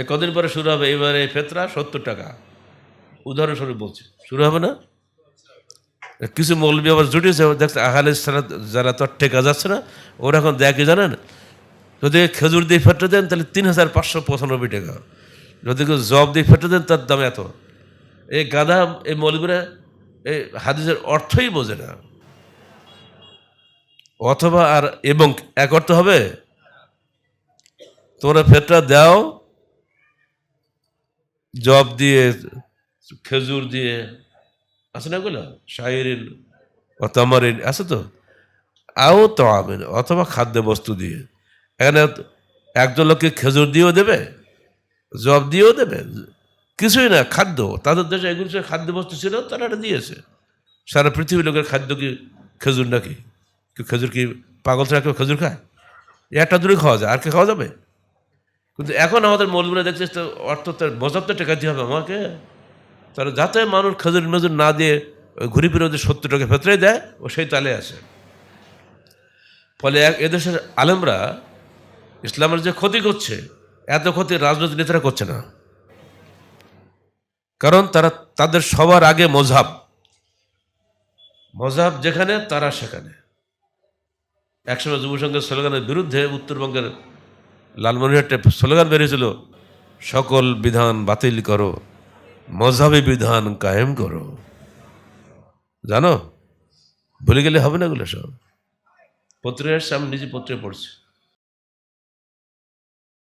এ কদিন পরে শুরু হবে? এবারে ফেতরা সত্তর টাকা। উদাহরণস্বরূপ বলছি। শুরু হবে না? কিছু মৌলবী আবার জুটিয়েছে দেখছে আহালে যারা তো টেকা যাচ্ছে না, ওরা এখন দেয় কি জানেন? যদি খেজুর দিয়ে ফেটে দেন, তাহলে তিন হাজার পাঁচশো পঁচানব্বই টাকা। যদি কেউ জব দিয়ে ফেটে দেন, তার দাম এত। এই গাধা এই মৌলবীরা এই হাদিসের অর্থই বোঝে না। অথবা আর, এবং এক অর্থ হবে, তোমরা ফেটটা দাও জব দিয়ে, খেজুর দিয়ে, আছে না ওগুলো শাইরিন ও তামারিন আছে তো? আও তো আমিন অথবা খাদ্য বস্তু দিয়ে। এখানে একজন লোককে খেজুর দিয়েও দেবে, জব দিয়েও দেবে। কিছুই না, খাদ্য। তাদের দেশে এগুলো সব খাদ্য বস্তু ছিল, তারা এটা দিয়েছে। সারা পৃথিবীর লোকের খাদ্য কি খেজুর নাকি? কেউ খেজুর কি পাগল ছাড়া কেউ খেজুর খায়? একটা দূরে খাওয়া যায়। আর কে খাওয়া যাবে? কিন্তু এখন আমাদের মৌলবীরা দেখছিস তো অর্থ তার মজাব তো টেকাতে হবে আমাকে। তারা যাতে মানুষ খেজুর মেজুর না দিয়ে ওই ঘুরি ফিরে ওদের সত্তর টাকা ভেতরে দেয়, ও সেই তালে আসে। ফলে এদেশের আলেমরা ইসলামের যে ক্ষতি করছে, এত ক্ষতি রাজনৈতিক নেতারা করছে না। কারণ তারা তাদের সবার আগে মজাব মজাব যেখানে, তারা সেখানে। একসময় যুব সংঘের স্লোগানের বিরুদ্ধে উত্তরবঙ্গের লালমনিরহাটে স্লোগান বেরিয়েছিল, সকল বিধান বাতিল করো, মজাবি বিধান কায়েম করো। জানো? ভুলে গেলে হবে না এগুলো সব। পত্রিকার সামনে নিজে পত্রে পড়ছে।